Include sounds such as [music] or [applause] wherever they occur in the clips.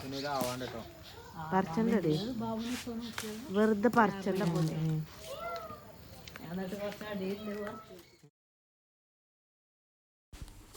പിന്നെ ഇതാവാണ്ട് കേട്ടോ പറിച്ചണ്ടടി വെറുതെ പറിച്ചണ്ട പോലെ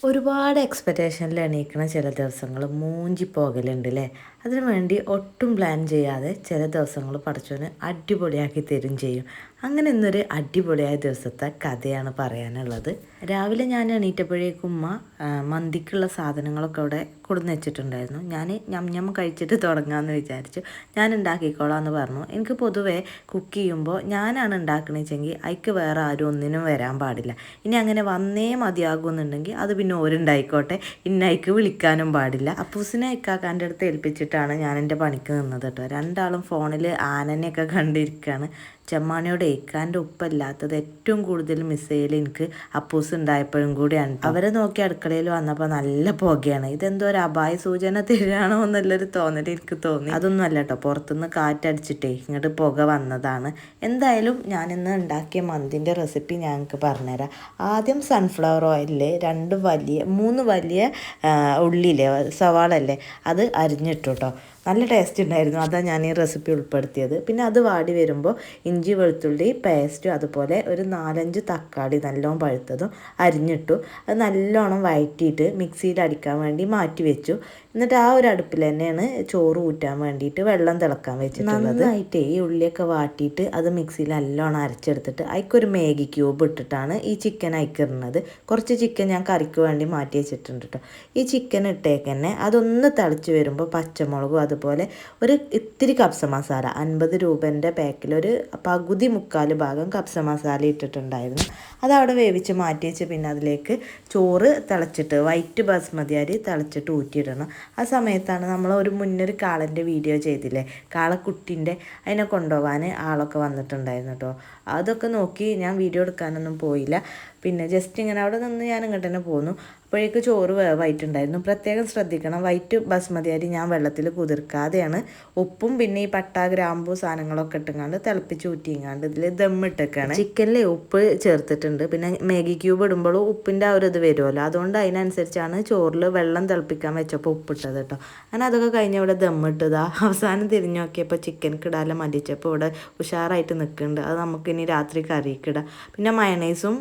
ഒരുപാട് എക്സ്പെക്റ്റേഷനിൽ എണീക്കണ ചില ദിവസങ്ങൾ മൂഞ്ചി പോകലുണ്ട് അല്ലേ അതിനു വേണ്ടി ഒട്ടും പ്ലാൻ ചെയ്യാതെ ചില ദിവസങ്ങൾ പഠിച്ചോന് അടിപൊളിയാക്കി തരും ചെയ്യും. അങ്ങനെ ഇന്നൊരു അടിപൊളിയായ ദിവസത്തെ കഥയാണ് പറയാനുള്ളത്. രാവിലെ ഞാൻ എണീറ്റപ്പോഴേക്കും ഉമ്മ മന്തിക്കുള്ള സാധനങ്ങളൊക്കെ അവിടെ കൊടുന്ന് വെച്ചിട്ടുണ്ടായിരുന്നു. ഞാൻ ഞം ഞം കഴിച്ചിട്ട് തുടങ്ങാമെന്ന് വിചാരിച്ചു. ഞാൻ ഉണ്ടാക്കിക്കോളാം എന്ന് പറഞ്ഞു. എനിക്ക് പൊതുവേ കുക്ക് ചെയ്യുമ്പോൾ ഞാനാണ് ഉണ്ടാക്കണെച്ചെങ്കിൽ അതിക്ക് വേറെ ആരും ഒന്നിനും വരാൻ പാടില്ല. ഇനി അങ്ങനെ വന്നേ മതിയാകുമെന്നുണ്ടെങ്കിൽ അത് പിന്നെ ഓരുണ്ടായിക്കോട്ടെ. ഇന്നയ്ക്ക് വിളിക്കാനും പാടില്ല. അപ്പൂസിനെ ഇക്കാക്കാന്റെ അടുത്ത് ഏൽപ്പിച്ചിട്ടാണ് ഞാൻ എന്റെ പണിക്ക് നിന്നത് കേട്ടോ. രണ്ടാളും ഫോണിൽ ആനനെയൊക്കെ കണ്ടിരിക്കുകയാണ് ചെമ്മാണിയോട് ഏക്കാന്റെ ഉപ്പല്ലാത്തത് ഏറ്റവും കൂടുതൽ മിസ് ചെയ്യൽ എനിക്ക് അപ്പൂസ് ഉണ്ടായപ്പോഴും കൂടിയാണ്. അവരെ നോക്കി അടുക്കളയിൽ വന്നപ്പോൾ നല്ല പുകയാണ്. ഇതെന്തോ ഒരു അപായ സൂചന തരികയാണോ എന്നുള്ളൊരു തോന്നൽ എനിക്ക് തോന്നി. അതൊന്നും അല്ല കേട്ടോ പുറത്തുനിന്ന് കാറ്റടിച്ചിട്ടേ ഇങ്ങോട്ട് പുക വന്നതാണ്. എന്തായാലും ഞാനിന്ന് ഉണ്ടാക്കിയ മന്തിന്റെ റെസിപ്പി ഞങ്ങൾക്ക് പറഞ്ഞുതരാം. ആദ്യം സൺഫ്ലവർ ഓയിലിൽ രണ്ട് വലിയ മൂന്ന് വലിയ ആ, ഉള്ളിയില്ലേ സവാളല്ലേ അത് അരിഞ്ഞിട്ടു കേട്ടോ നല്ല ടേസ്റ്റ് ഉണ്ടായിരുന്നു. അതാണ് ഞാൻ ഈ റെസിപ്പി ഉൾപ്പെടുത്തിയത്. പിന്നെ അത് വാടി വരുമ്പോൾ ഇഞ്ചി വെളുത്തുള്ളി പേസ്റ്റും അതുപോലെ ഒരു നാലഞ്ച് തക്കാളി നല്ലോണം പഴുത്തതും അരിഞ്ഞിട്ടു. അത് നല്ലോണം വഴറ്റിയിട്ട് മിക്സിയിൽ അടിക്കാൻ വേണ്ടി മാറ്റി വെച്ചു. എന്നിട്ട് ആ ഒരു അടുപ്പിൽ തന്നെയാണ് ചോറ് ഊറ്റാൻ വേണ്ടിയിട്ട് വെള്ളം തിളക്കാൻ വെച്ചിട്ടുള്ളത്. നന്നായിട്ട് ഈ ഉള്ളിയൊക്കെ വാട്ടിയിട്ട് അത് മിക്സിയിൽ നല്ലോണം അരച്ചെടുത്തിട്ട് അതിക്കൊരു മേഗി ക്യൂബ് ഇട്ടിട്ടാണ് ഈ ചിക്കൻ അയക്കിടുന്നത് കുറച്ച് ചിക്കൻ ഞാൻ കറിക്ക് വേണ്ടി മാറ്റി വെച്ചിട്ടുണ്ട് കേട്ടോ ഈ ചിക്കൻ ഇട്ടേക്കന്നെ അതൊന്ന് തിളച്ച് വരുമ്പോൾ പച്ചമുളകും അതുപോലെ ഒരു ഇത്തിരി കപ്സ മസാല അൻപത് രൂപന്റെ പാക്കിൽ ഒരു പകുതി മുക്കാൽ ഭാഗം കപ്സ മസാല ഇട്ടിട്ടുണ്ടായിരുന്നു. അത് അവിടെ വേവിച്ച് മാറ്റി വെച്ച് പിന്നെ അതിലേക്ക് ചോറ് തിളച്ചിട്ട് വൈറ്റ് ബസ്മതി അരി തിളച്ചിട്ട് ഊറ്റിയിടണം. ആ സമയത്താണ് നമ്മൾ ഒരു മുന്നൊരു കാളന്റെ വീഡിയോ ചെയ്തില്ലേ? കാളക്കുട്ടിന്റെ അതിനെ കൊണ്ടുപോകാൻ ആളൊക്കെ വന്നിട്ടുണ്ടായിരുന്നു കേട്ടോ അതൊക്കെ നോക്കി ഞാൻ വീഡിയോ എടുക്കാനൊന്നും പോയില്ല. പിന്നെ ജസ്റ്റ് ഇങ്ങനെ അവിടെ നിന്ന് ഞാൻ ഇങ്ങോട്ട് തന്നെ പോന്നു. അപ്പോഴേക്ക് ചോറ് വേവായിട്ടുണ്ടായിരുന്നു പ്രത്യേകം ശ്രദ്ധിക്കണം. വൈറ്റ് ബസ്മതി അരി ഞാൻ വെള്ളത്തിൽ കുതിർക്കാതെയാണ് ഉപ്പും പിന്നെ ഈ പട്ട ഗ്രാമ്പു സാധനങ്ങളൊക്കെ ഇട്ടുങ്ങാണ്ട് തിളപ്പിച്ച് ഊറ്റിങ്ങാണ്ട് ഇതിൽ ദമ്മിട്ടൊക്കെയാണ് ചിക്കനിൽ ഉപ്പ് ചേർത്തിട്ടുണ്ട്. പിന്നെ മാഗി ക്യൂബ് ഇടുമ്പോഴും ഉപ്പിന്റെ ആ ഒരു ഇത് വരുമല്ലോ അതുകൊണ്ട് അതിനനുസരിച്ചാണ് ചോറിൽ വെള്ളം തിളപ്പിക്കാൻ വെച്ചപ്പോൾ ഉപ്പിട്ടത് കേട്ടോ. അങ്ങനെ അതൊക്കെ കഴിഞ്ഞ് ഇവിടെ ദമ്മിട്ടതാ അവസാനം തിരിഞ്ഞു നോക്കിയപ്പോൾ ചിക്കൻ കിടാല മതിച്ചപ്പോൾ ഇവിടെ ഉഷാറായിട്ട് നിൽക്കുന്നുണ്ട് അത് നമുക്കിനി രാത്രി കറിക്കിടാം പിന്നെ മയണൈസും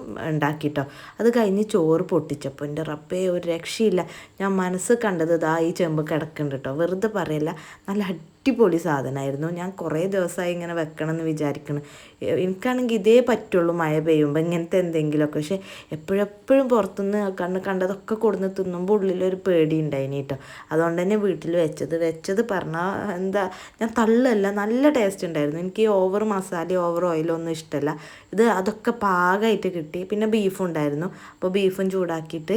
ഉണ്ടാക്കിട്ടോ. അത് കഴിഞ്ഞ് ചോറ് പൊട്ടിച്ചപ്പോൾ എന്റെ റബ്ബേ ഒരു രക്ഷയില്ല. ഞാൻ മനസ്സ് കണ്ടത് ഇതാ ഈ ചെമ്പ് കിടക്കുന്നുണ്ട് കേട്ടോ വെറുതെ പറയല്ല നല്ല അടിപൊളി സാധനമായിരുന്നു. ഞാൻ കുറേ ദിവസമായി ഇങ്ങനെ വെക്കണം എന്ന് വിചാരിക്കണം എനിക്കാണെങ്കിൽ ഇതേ പറ്റുള്ളൂ മഴ പെയ്യുമ്പോൾ ഇങ്ങനത്തെ എന്തെങ്കിലുമൊക്കെ. പക്ഷെ എപ്പോഴെപ്പോഴും പുറത്തുനിന്ന് കണ്ണ് കണ്ടതൊക്കെ കൊടുന്ന് തിന്നുമ്പോൾ ഉള്ളിലൊരു പേടി ഉണ്ടായിനി കേട്ടോ അതുകൊണ്ട് തന്നെ വീട്ടിൽ വെച്ചത്. വെച്ചത് പറഞ്ഞാൽ എന്താ ഞാൻ തള്ളല്ല നല്ല ടേസ്റ്റ് ഉണ്ടായിരുന്നു. എനിക്ക് ഓവർ മസാല ഓവർ ഓയിലൊന്നും ഇഷ്ടമല്ല. ഇത് അതൊക്കെ പാകമായിട്ട് കിട്ടി. പിന്നെ ബീഫും ഉണ്ടായിരുന്നു. അപ്പോൾ ബീഫും ചൂടാക്കിയിട്ട്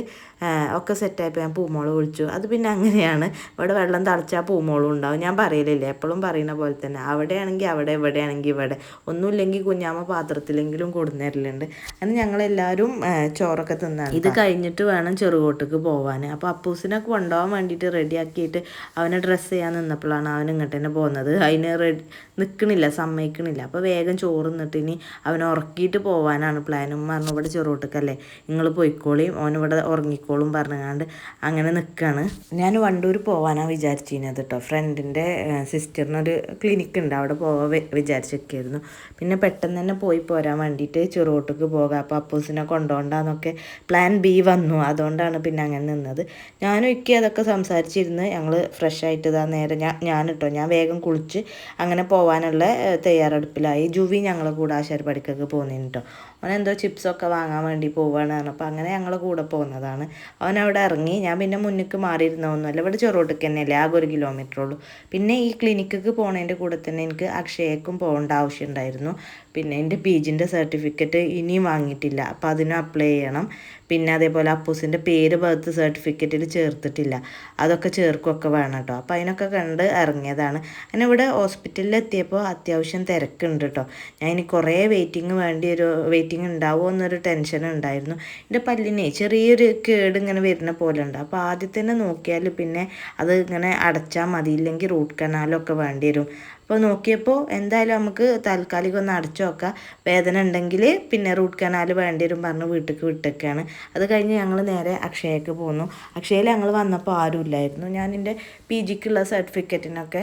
ഒക്കെ സെറ്റായപ്പോൾ ഞാൻ പൂമോൾ ഒഴിച്ചു അത് പിന്നെ അങ്ങനെയാണ്. ഇവിടെ വെള്ളം തിളച്ചാൽ പൂമോളും ഉണ്ടാവും. ഞാൻ പറയലില്ലേ. എപ്പോഴും പറയുന്ന പോലെ തന്നെ. അവിടെയാണെങ്കിൽ അവിടെ ഇവിടെയാണെങ്കിൽ ഇവിടെ. ഒന്നുമില്ലെങ്കിൽ കുഞ്ഞാമ്മ പാത്രത്തിലെങ്കിലും കൊടുന്നേരലുണ്ട്. അങ്ങനെ ഞങ്ങളെല്ലാവരും ചോറൊക്കെ തിന്നാണ് ഇത് കഴിഞ്ഞിട്ട് വേണം ചെറുകോട്ടക്ക് പോകാൻ അപ്പോൾ അപ്പൂസിനെ കൊണ്ടുപോകാൻ വേണ്ടിയിട്ട് റെഡിയാക്കിയിട്ട് അവനെ ഡ്രസ്സ് ചെയ്യാൻ നിന്നപ്പോഴാണ് അവൻ ഇങ്ങോട്ട് തന്നെ പോകുന്നത് അതിന് റെഡി നിൽക്കണില്ല സമ്മതിക്കണില്ല. അപ്പോൾ വേഗം ചോറ് നിന്നിട്ട് ഇനി അവനെ ഉറക്കിയിട്ട് പോകാനാണ് പ്ലാനും പറഞ്ഞു ഇവിടെ ചെറുകോട്ടക്കല്ലേ നിങ്ങൾ പോയിക്കോളിയും ഓൻ ഇവിടെ ഉറങ്ങിക്കോളും പറഞ്ഞുകൊണ്ട് അങ്ങനെ നിൽക്കുകയാണ് ഞാൻ വണ്ടൂർ പോകാനാണ് വിചാരിച്ചിരുന്നത് കേട്ടോ ഫ്രണ്ടിന്റെ സിസ്റ്ററിനൊരു ക്ലിനിക്ക് ഉണ്ട്. അവിടെ പോവാൻ വിചാരിച്ചൊക്കെയായിരുന്നു. പിന്നെ പെട്ടെന്ന് തന്നെ പോയി പോരാൻ വേണ്ടിയിട്ട് ചെറുകോട്ടക്ക് പോകാം. അപ്പോൾ അപ്പൂസിനെ കൊണ്ടുപോകണ്ടെന്നൊക്കെ പ്ലാൻ ബി വന്നു. അതുകൊണ്ടാണ് പിന്നെ അങ്ങനെ നിന്നത്. ഞാനും ഇക്കി അതൊക്കെ സംസാരിച്ചിരുന്ന്. ഞങ്ങൾ ഫ്രഷ് ആയിട്ട് ഇതാ നേരെ ഞാൻ ഞാൻ കേട്ടോ ഞാൻ വേഗം കുളിച്ച് അങ്ങനെ പോകാനുള്ള തയ്യാറെടുപ്പിലായി. ജുവി ഞങ്ങളെ കൂടെ ആശാരി കേട്ടോ അവൻ എന്തോ ചിപ്സൊക്കെ വാങ്ങാൻ വേണ്ടി പോവുകയാണ് അപ്പോൾ അങ്ങനെ ഞങ്ങൾ കൂടെ പോകുന്നതാണ്. അവൻ അവിടെ ഇറങ്ങി. ഞാൻ പിന്നെ മുന്നിക്ക് മാറിയിരുന്നൊന്നുമല്ല ഇവിടെ ചെറുകോട്ടക്ക് തന്നെയല്ലേ. ആകെ ഒരു കിലോമീറ്റർ ഉള്ളൂ. പിന്നെ ഈ ക്ലിനിക്കിക്ക് പോണതിന്റെ കൂടെ തന്നെ എനിക്ക് അക്ഷയക്കും പോകേണ്ട ആവശ്യമുണ്ടായിരുന്നു പിന്നെ എന്റെ പി ജിന്റെ സർട്ടിഫിക്കറ്റ് ഇനിയും വാങ്ങിയിട്ടില്ല. അപ്പോൾ അതിനും അപ്ലൈ ചെയ്യണം. പിന്നെ അതേപോലെ അപ്പൂസിന്റെ പേര് ബർത്ത് സർട്ടിഫിക്കറ്റിൽ ചേർത്തിട്ടില്ല. അതൊക്കെ ചേർക്കുകയൊക്കെ വേണം കേട്ടോ. അപ്പോൾ അതിനൊക്കെ കണ്ട് ഇറങ്ങിയതാണ്. അങ്ങനെ ഇവിടെ ഹോസ്പിറ്റലിൽ എത്തിയപ്പോൾ അത്യാവശ്യം തിരക്കുണ്ട് കേട്ടോ. ഞാൻ ഇനി കുറേ വെയിറ്റിംഗ് വേണ്ടി ഒരു ഉണ്ടാവുമോ എന്നൊരു ടെൻഷൻ ഉണ്ടായിരുന്നു. എന്റെ പല്ലിനെ ചെറിയൊരു കേട് ഇങ്ങനെ വരുന്ന പോലെ ഉണ്ട്. അപ്പോൾ ആദ്യം തന്നെ നോക്കിയാൽ പിന്നെ അത് ഇങ്ങനെ അടച്ചാൽ മതി. ഇല്ലെങ്കിൽ റൂട്ട് കനാലൊക്കെ വേണ്ടി വരും. അപ്പോൾ നോക്കിയപ്പോൾ എന്തായാലും നമുക്ക് താൽക്കാലികം ഒന്ന് അടച്ചു നോക്കാം വേദന ഉണ്ടെങ്കിൽ പിന്നെ റൂട്ട് കനാൽ വേണ്ടി വരും പറഞ്ഞ് വീട്ടിലേക്ക് വിട്ടൊക്കെയാണ് അത് കഴിഞ്ഞ് ഞങ്ങൾ നേരെ അക്ഷയക്ക് പോന്നു. അക്ഷയയിൽ ഞങ്ങൾ വന്നപ്പോൾ ആരുമില്ലായിരുന്നു ഞാൻ എന്റെ പി ജിക്കുള്ള സർട്ടിഫിക്കറ്റിനൊക്കെ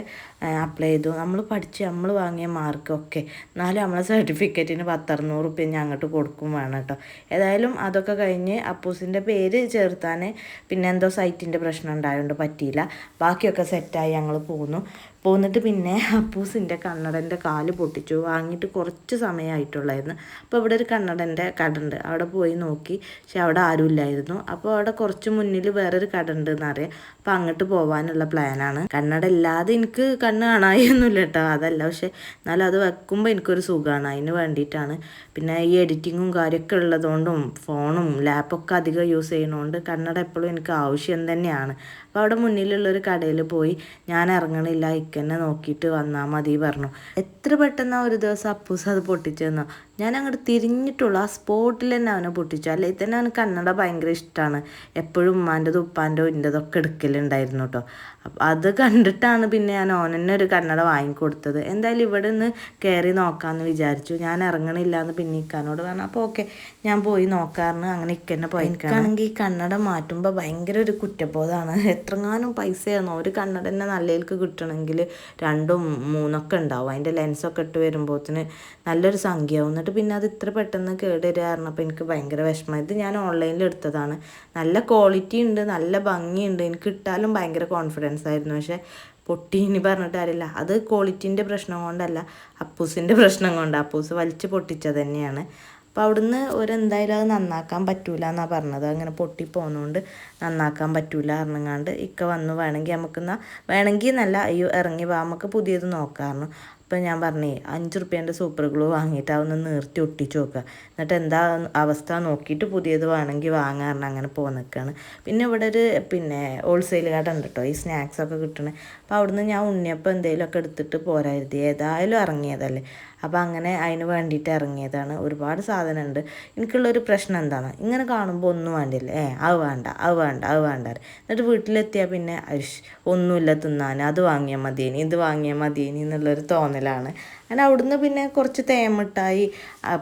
അപ്ലൈ ചെയ്തു. നമ്മൾ പഠിച്ച് നമ്മൾ വാങ്ങിയ മാർക്കൊക്കെ. എന്നാലും നമ്മളെ സർട്ടിഫിക്കറ്റിന് പത്തറുന്നൂറ് റുപ്യ ഞാൻ അങ്ങോട്ട് കൊടുക്കും വേണം കേട്ടോ. ഏതായാലും അതൊക്കെ കഴിഞ്ഞ് അപ്പൂസിന്റെ പേര് ചേർത്താൻ പിന്നെ എന്തോ സൈറ്റിന്റെ പ്രശ്നം ഉണ്ടായതുകൊണ്ട് പറ്റിയില്ല. ബാക്കിയൊക്കെ സെറ്റായി ഞങ്ങൾ പോന്നു. പോന്നിട്ട് പിന്നെ അപ്പൂസിന്റെ കണ്ണടന്റെ കാൽ പൊട്ടിച്ചു. വാങ്ങിയിട്ട് കുറച്ച് സമയമായിട്ടുള്ളായിരുന്നു. അപ്പോൾ ഇവിടെ ഒരു കണ്ണടന്റെ കട ഉണ്ട് അവിടെ പോയി നോക്കി. പക്ഷെ അവിടെ ആരും ഇല്ലായിരുന്നു അപ്പോൾ അവിടെ കുറച്ച് മുന്നിൽ വേറൊരു കട ഉണ്ട് എന്നറിയാം. അപ്പോൾ അങ്ങോട്ട് പോകാനുള്ള പ്ലാനാണ്. കണ്ണട ഇല്ലാതെ എനിക്ക് കണ്ണ് കാണായൊന്നുമില്ല കേട്ടോ. അതല്ല. പക്ഷെ എന്നാലും അത് വെക്കുമ്പോൾ എനിക്കൊരു സുഖമാണ്. അതിന് വേണ്ടിയിട്ടാണ്. പിന്നെ ഈ എഡിറ്റിങ്ങും കാര്യമൊക്കെ ഉള്ളതുകൊണ്ടും ഫോണും ലാപ്പൊക്കെ അധികം യൂസ് ചെയ്യണതുകൊണ്ട് കണ്ണട എപ്പോഴും എനിക്ക് ആവശ്യം തന്നെയാണ്. അപ്പോൾ അവിടെ മുന്നിലുള്ളൊരു കടയിൽ പോയി ഞാൻ ഇറങ്ങണില്ല. ഇക്കന്നെ നോക്കിയിട്ട് വന്നാൽ മതി പറഞ്ഞു. എത്ര പെട്ടെന്ന് ഒരു ദിവസം അപ്പൂസ് അത് പൊട്ടിച്ചു തന്നോ ഞാൻ അങ്ങോട്ട് തിരിഞ്ഞിട്ടുള്ളൂ. ആ സ്പോട്ടിൽ തന്നെ അവനെ പൊട്ടിച്ചു. അല്ലെങ്കിൽ തന്നെ അവന് കന്നഡ ഭയങ്കര ഇഷ്ടമാണ് എപ്പോഴും ഉമ്മാന്റെ ഉപ്പാന്റെ ഇന്റെതൊക്കെ എടുക്കലുണ്ടായിരുന്നു കേട്ടോ അപ്പം അത് കണ്ടിട്ടാണ് പിന്നെ ഞാൻ ഓനെന്നെ ഒരു കന്നഡ വാങ്ങിക്കൊടുത്തത്. എന്തായാലും ഇവിടെ നിന്ന് കയറി നോക്കാമെന്ന് വിചാരിച്ചു. ഞാൻ ഇറങ്ങണില്ല എന്ന് പിന്നെ ഇക്കാനോട് പറഞ്ഞു. അപ്പോൾ ഓക്കെ ഞാൻ പോയി നോക്കാറുണ്ട് അങ്ങനെ ഇക്കന്നെ പോയി എനിക്കാണെങ്കിൽ ഈ കന്നഡ മാറ്റുമ്പോൾ ഭയങ്കര ഒരു കുറ്റബോധമാണ് എത്രങ്ങാനും പൈസയാണോ? ഒരു കന്നഡ തന്നെ നല്ലതിലേക്ക് കിട്ടണമെങ്കിൽ രണ്ടും മൂന്നൊക്കെ ഉണ്ടാവും. അതിന്റെ ലെൻസൊക്കെ ഇട്ട് വരുമ്പോഴത്തിന് നല്ലൊരു സംഖ്യ എന്നിട്ട് പിന്നെ അത് ഇത്ര പെട്ടെന്ന് കേടുവരിക അപ്പോൾ എനിക്ക് ഭയങ്കര വിഷമം. ഇത് ഞാൻ ഓൺലൈനിൽ എടുത്തതാണ്. നല്ല ക്വാളിറ്റി ഉണ്ട് നല്ല ഭംഗിയുണ്ട്. എനിക്ക് ഇട്ടാലും ഭയങ്കര കോൺഫിഡൻസ് ആയിരുന്നു. പക്ഷേ പൊട്ടി ഇനി പറഞ്ഞിട്ട് കാര്യമില്ല. അത് ക്വാളിറ്റീന്റെ പ്രശ്നം കൊണ്ടല്ല അപ്പൂസിന്റെ പ്രശ്നം കൊണ്ട്. അപ്പൂസ് വലിച്ച് പൊട്ടിച്ചത് തന്നെയാണ്. അപ്പോൾ അവിടുന്ന് ഒരെന്തായാലും അത് നന്നാക്കാൻ പറ്റൂല എന്നാണ് പറഞ്ഞത്. അങ്ങനെ പൊട്ടി പോകുന്നതുകൊണ്ട് നന്നാക്കാൻ പറ്റൂല അറിഞ്ഞങ്ങാണ്ട് ഇക്ക വന്നു. വേണമെങ്കിൽ നമുക്കെന്നാ വേണമെങ്കിൽ എന്നല്ല അയ്യോ ഇറങ്ങി വാ. നമുക്ക് പുതിയത് നോക്കാമായിരുന്നു അപ്പം ഞാൻ പറഞ്ഞേ അഞ്ച് റുപ്യേന്റെ സൂപ്പർ ഗ്ലൂ വാങ്ങിയിട്ട് അതൊന്ന് നിർത്തി ഒട്ടിച്ച് നോക്കുക എന്നിട്ട് എന്താ അവസ്ഥ നോക്കിയിട്ട് പുതിയത് വേണമെങ്കിൽ വാങ്ങാറുണ്ട് അങ്ങനെ പോകാൻ നിൽക്കുകയാണ് പിന്നെ ഇവിടെ ഒരു പിന്നെ ഹോൾസെയിൽ കട ഉണ്ട് കേട്ടോ ഈ സ്നാക്സൊക്കെ കിട്ടണേ. അപ്പോൾ അവിടുന്ന് ഞാൻ ഉണ്ണിയപ്പം എന്തെങ്കിലുമൊക്കെ എടുത്തിട്ട് പോരായിരുന്നു ഏതായാലും ഇറങ്ങിയതല്ലേ. അപ്പോൾ അങ്ങനെ അതിന് വേണ്ടിയിട്ട് ഇറങ്ങിയതാണ് ഒരുപാട് സാധനമുണ്ട് എനിക്കുള്ളൊരു പ്രശ്നം എന്താണ് ഇങ്ങനെ കാണുമ്പോൾ ഒന്നും വേണ്ടില്ല. ഏ അത് വേണ്ട അത് വേണ്ട അത് വേണ്ട എന്നിട്ട് വീട്ടിലെത്തിയാൽ പിന്നെ ഒന്നുമില്ല തിന്നാൻ അത് വാങ്ങിയാൽ മതിയേനി ഇത് വാങ്ങിയാൽ മതിയേനി എന്നുള്ളൊരു തോന്നലാണ്. അങ്ങനെ അവിടുന്ന് പിന്നെ കുറച്ച് തേമിഠായി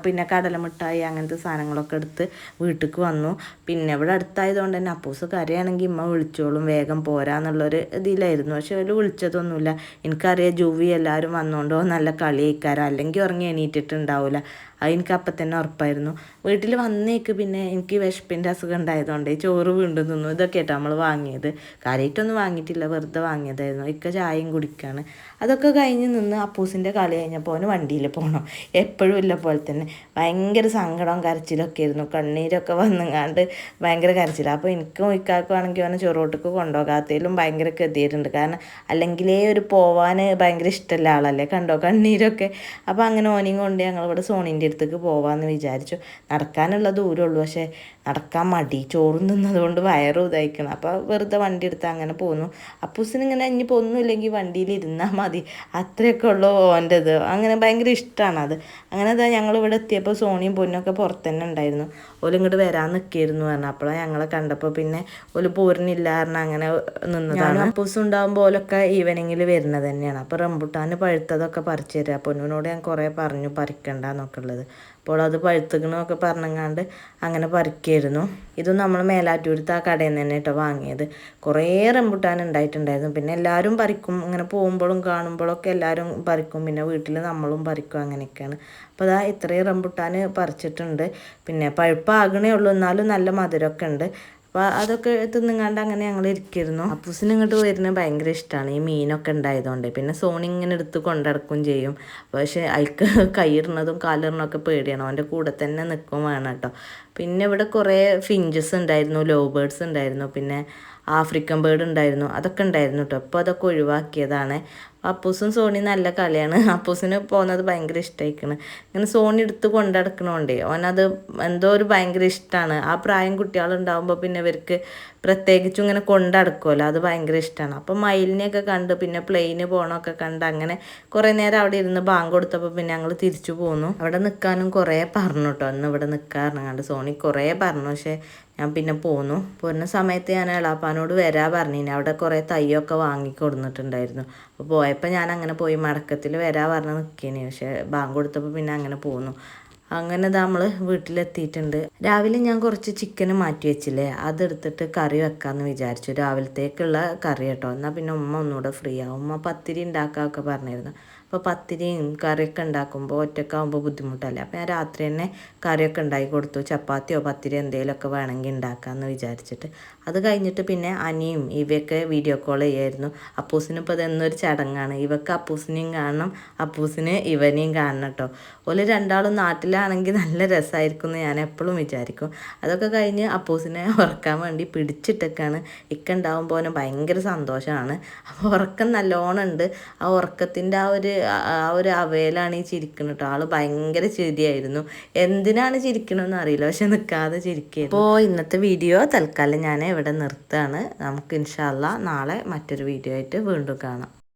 പിന്നെ കടലമിഠായി അങ്ങനത്തെ സാധനങ്ങളൊക്കെ എടുത്ത് വീട്ടിലേക്ക് വന്നു. പിന്നെ ഇവിടെ അടുത്തായതുകൊണ്ട് തന്നെ അപ്പൂസ് കരയാണെങ്കിൽ ഇമ്മ വിളിച്ചോളും വേഗം പോരാന്നുള്ളൊരു ഇതിലായിരുന്നു. പക്ഷെ അവർ വിളിച്ചതൊന്നുമില്ല. എനിക്കറിയാം ജൂവി എല്ലാവരും വന്നുകൊണ്ടോ നല്ല കളി കഴിക്കാരോ അല്ലെങ്കിൽ ഉറങ്ങി എണീറ്റിട്ടുണ്ടാവില്ല അത് എനിക്ക് അപ്പം തന്നെ ഉറപ്പായിരുന്നു. വീട്ടിൽ വന്നേക്ക് പിന്നെ എനിക്ക് വിശപ്പിന്റെ അസുഖം ഉണ്ടായതുകൊണ്ട് ചോറ് വീണ്ടും തിന്നു. ഇതൊക്കെ ആയിട്ടോ നമ്മൾ വാങ്ങിയത്. കാര്യമായിട്ടൊന്നും വാങ്ങിയിട്ടില്ല. വെറുതെ വാങ്ങിയതായിരുന്നു. ഇക്ക ചായയും കുടിക്കുകയാണ് അതൊക്കെ കഴിഞ്ഞ് നിന്ന് അപ്പൂസിന്റെ കളി കഴിഞ്ഞപ്പോൾ അവന് വണ്ടിയിൽ പോകണം എപ്പോഴും ഇല്ല പോലെ തന്നെ. ഭയങ്കര സങ്കടവും കരച്ചിലൊക്കെ ആയിരുന്നു. കണ്ണീരൊക്കെ വന്നുങ്ങാണ്ട് ഭയങ്കര കരച്ചില്ല അപ്പോൾ എനിക്കും ഇക്കാക്കുവാണെങ്കിൽ അവനെ ചൊറോട്ടക്ക് കൊണ്ടുപോകാത്തതിലും ഭയങ്കര കെതിയിട്ടുണ്ട് കാരണം അല്ലെങ്കിലേ ഒരു പോവാൻ ഭയങ്കര ഇഷ്ടമുള്ള ആളല്ലേ? കണ്ടോ? കണ്ണീരൊക്കെ. അപ്പോൾ അങ്ങനെ ഓനെയും കൊണ്ട് ഞങ്ങളിവിടെ സോണിന്റെ അടുത്തേക്ക് പോവാമെന്ന് വിചാരിച്ചു. നടക്കാനുള്ള ദൂരമുള്ളൂ പക്ഷേ നടക്കാൻ മടി. ചോറും തിന്നതുകൊണ്ട് വയറും ഇതായിക്കണം. അപ്പോൾ വെറുതെ വണ്ടി എടുത്ത് അങ്ങനെ പോന്നു. അപ്പൂസിന് ഇങ്ങനെ ഇനിയിപ്പോൾ ഒന്നുമില്ലെങ്കിൽ വണ്ടിയിൽ ഇരുന്നാൽ മതി. അത്രയൊക്കെ ഉള്ളൂ ഓന്റെത്. അങ്ങനെ ഭയങ്കര ഇഷ്ടമാണ് അത്. അങ്ങനെ അതാ ഞങ്ങൾ ഇവിടെ എത്തിയപ്പോൾ സോണിയും പൊന്നൊക്കെ പുറത്ത് തന്നെ ഉണ്ടായിരുന്നു. ഓൽ ഇങ്ങോട്ട് വരാൻ നിൽക്കിയിരുന്നു പറഞ്ഞു. അപ്പോഴാണ് ഞങ്ങളെ കണ്ടപ്പോൾ പിന്നെ ഓൽ പോരുന്നില്ല കാരണം അങ്ങനെ നിന്നതാണ്. അപ്പൂസ് ഉണ്ടാകുമ്പോൾ ഓലൊക്കെ ഈവനിങ്ങിൽ വരുന്നത് തന്നെയാണ്. അപ്പോൾ റംബുട്ടാന് പഴുത്തതൊക്കെ പറിച്ചു തരിക പൊന്നിനോട് ഞാൻ കുറേ പറഞ്ഞു പറിക്കണ്ടെന്നൊക്കെ ഉള്ളത്. അപ്പോൾ അത് പഴുത്തുക്കണമൊക്കെ പറഞ്ഞങ്ങാണ്ട് അങ്ങനെ പറിക്കായിരുന്നു. ഇതും നമ്മൾ മേലാറ്റൂരത്ത് ആ കടയിൽ നിന്ന് തന്നെ കേട്ടോ വാങ്ങിയത്. കുറേ റംബുട്ടാൻ ഉണ്ടായിട്ടുണ്ടായിരുന്നു. പിന്നെ എല്ലാവരും പറിക്കും. ഇങ്ങനെ പോകുമ്പോഴും കാണുമ്പോഴൊക്കെ എല്ലാവരും പറിക്കും. പിന്നെ വീട്ടിൽ നമ്മളും പറിക്കും അങ്ങനെയൊക്കെയാണ്. അപ്പോൾ അതാ ഇത്രയും റംബുട്ടാൻ പറിച്ചിട്ടുണ്ട്. പിന്നെ പഴുപ്പാകണേ ഉള്ളൂ. എന്നാലും നല്ല മധുരമൊക്കെ ഉണ്ട്. അപ്പോൾ അതൊക്കെ തിന്നുങ്ങാണ്ട് അങ്ങനെ ഞങ്ങൾ ഇരിക്കുന്നു അപ്പൂസിന് ഇങ്ങോട്ട് വരുന്നത് ഭയങ്കര ഇഷ്ടമാണ് ഈ മീനൊക്കെ ഉണ്ടായതുകൊണ്ട് പിന്നെ സോണി ഇങ്ങനെ എടുത്ത് കൊണ്ടിടക്കും ചെയ്യും. പക്ഷേ അയക്ക് [laughs] കൈയിടുന്നതും കാലിടുന്നതൊക്കെ പേടിയാണ്. അവന്റെ കൂടെ തന്നെ നിൽക്കും വേണം കേട്ടോ പിന്നെ ഇവിടെ കുറേ ഫിഞ്ചസ് ഉണ്ടായിരുന്നു ലോ ബേർഡ്സ് ഉണ്ടായിരുന്നു പിന്നെ ആഫ്രിക്കൻ ബേർഡ് ഉണ്ടായിരുന്നു അതൊക്കെ ഉണ്ടായിരുന്നു കേട്ടോ ഇപ്പോൾ അതൊക്കെ ഒഴിവാക്കിയതാണ്. അപ്പൂസും സോണി നല്ല കളിയാണ്. [laughs] അപ്പൂസിന് പോകുന്നത് ഭയങ്കര ഇഷ്ടമായിക്കണ് ഇങ്ങനെ സോണി എടുത്ത് കൊണ്ടടക്കണോണ്ടേ ഓനത് എന്തോ ഒരു ഭയങ്കര ഇഷ്ടമാണ് ആ പ്രായം കുട്ടികളുണ്ടാകുമ്പോൾ പിന്നെ ഇവർക്ക് പ്രത്യേകിച്ചും ഇങ്ങനെ കൊണ്ടടക്കുമല്ലോ അത് ഭയങ്കര ഇഷ്ടമാണ് അപ്പം മയിലിനെയൊക്കെ കണ്ട് പിന്നെ പ്ലെയിന് പോകണമൊക്കെ കണ്ട് അങ്ങനെ കുറേ നേരം അവിടെ ഇരുന്ന് ബാങ്ക് കൊടുത്തപ്പോൾ പിന്നെ ഞങ്ങൾ തിരിച്ചു പോന്നു. അവിടെ നിൽക്കാനും കുറേ പറഞ്ഞു കേട്ടോ അന്ന് ഇവിടെ നിൽക്കാറുണ്ട് സോണി കുറേ പറഞ്ഞു. പക്ഷേ ഞാൻ പിന്നെ പോന്നു. പോരുന്ന സമയത്ത് ഞാൻ എളാപ്പാനോട് വരാ പറഞ്ഞിന്. അവിടെ കുറേ തയ്യൊക്കെ വാങ്ങി കൊടുത്തിട്ടുണ്ടായിരുന്നു അപ്പോൾ പോയപ്പോൾ ഞാൻ അങ്ങനെ പോയി മടക്കത്തിൽ വരാ പറഞ്ഞ് നിൽക്കേനി പക്ഷേ ബാങ്ക് കൊടുത്തപ്പോൾ പിന്നെ അങ്ങനെ പോന്നു. അങ്ങനെ നമ്മൾ വീട്ടിലെത്തിയിട്ടുണ്ട്. രാവിലെ ഞാൻ കുറച്ച് ചിക്കൻ മാറ്റി വെച്ചില്ലേ? അതെടുത്തിട്ട് കറി വെക്കാമെന്ന് വിചാരിച്ചു. രാവിലത്തേക്കുള്ള കറി കേട്ടോ. എന്നാൽ പിന്നെ ഉമ്മ ഒന്നുകൂടെ ഫ്രീ ആവും. ഉമ്മ പത്തിരി ഉണ്ടാക്കാമൊക്കെ പറഞ്ഞിരുന്നു. അപ്പോൾ പത്തിരിയും കറിയൊക്കെ ഉണ്ടാക്കുമ്പോൾ ഒറ്റക്കാവുമ്പോൾ ബുദ്ധിമുട്ടല്ലേ? അപ്പോൾ ഞാൻ രാത്രി തന്നെ കറിയൊക്കെ ഉണ്ടാക്കി കൊടുത്തു. ചപ്പാത്തിയോ പത്തിരിയോ എന്തെങ്കിലുമൊക്കെ വേണമെങ്കിൽ ഉണ്ടാക്കാമെന്ന് വിചാരിച്ചിട്ട്. അത് കഴിഞ്ഞിട്ട് പിന്നെ അനിയും ഇവയൊക്കെ വീഡിയോ കോൾ ചെയ്യായിരുന്നു. അപ്പൂസിന് ഇപ്പോൾ ഇതെന്നൊരു ചടങ്ങാണ്. ഇവക്ക് അപ്പൂസിനെയും കാണണം അപ്പൂസിന് ഇവനെയും കാണണം കേട്ടോ. ഓൽ രണ്ടാളും നാട്ടിലാണെങ്കിൽ നല്ല രസമായിരിക്കും എന്ന് ഞാൻ എപ്പോഴും വിചാരിക്കും. അതൊക്കെ കഴിഞ്ഞ് അപ്പൂസിനെ ഉറക്കാൻ വേണ്ടി പിടിച്ചിട്ടൊക്കെയാണ് ഇക്ക ഉണ്ടാകുമ്പോൾ അവന് ഭയങ്കര സന്തോഷമാണ്. അപ്പോൾ ഉറക്കം നല്ലോണം ഉണ്ട് ആ ഉറക്കത്തിന്റെ ആ ഒരു ആ ഒരു അവയിലാണ് ഈ ചിരിക്കുന്നത് കേട്ടോ ആൾ ഭയങ്കര ചിരിയായിരുന്നു. എന്തിനാണ് ചിരിക്കണമെന്ന് അറിയില്ല. പക്ഷെ നിൽക്കാതെ ചിരിക്കുക അപ്പോൾ ഇന്നത്തെ വീഡിയോ തൽക്കാലം ഞാൻ ഇവിടെ നിർത്തുകയാണ്. നമുക്ക് ഇൻഷാല്ല നാളെ മറ്റൊരു വീഡിയോ ആയിട്ട് വീണ്ടും കാണാം.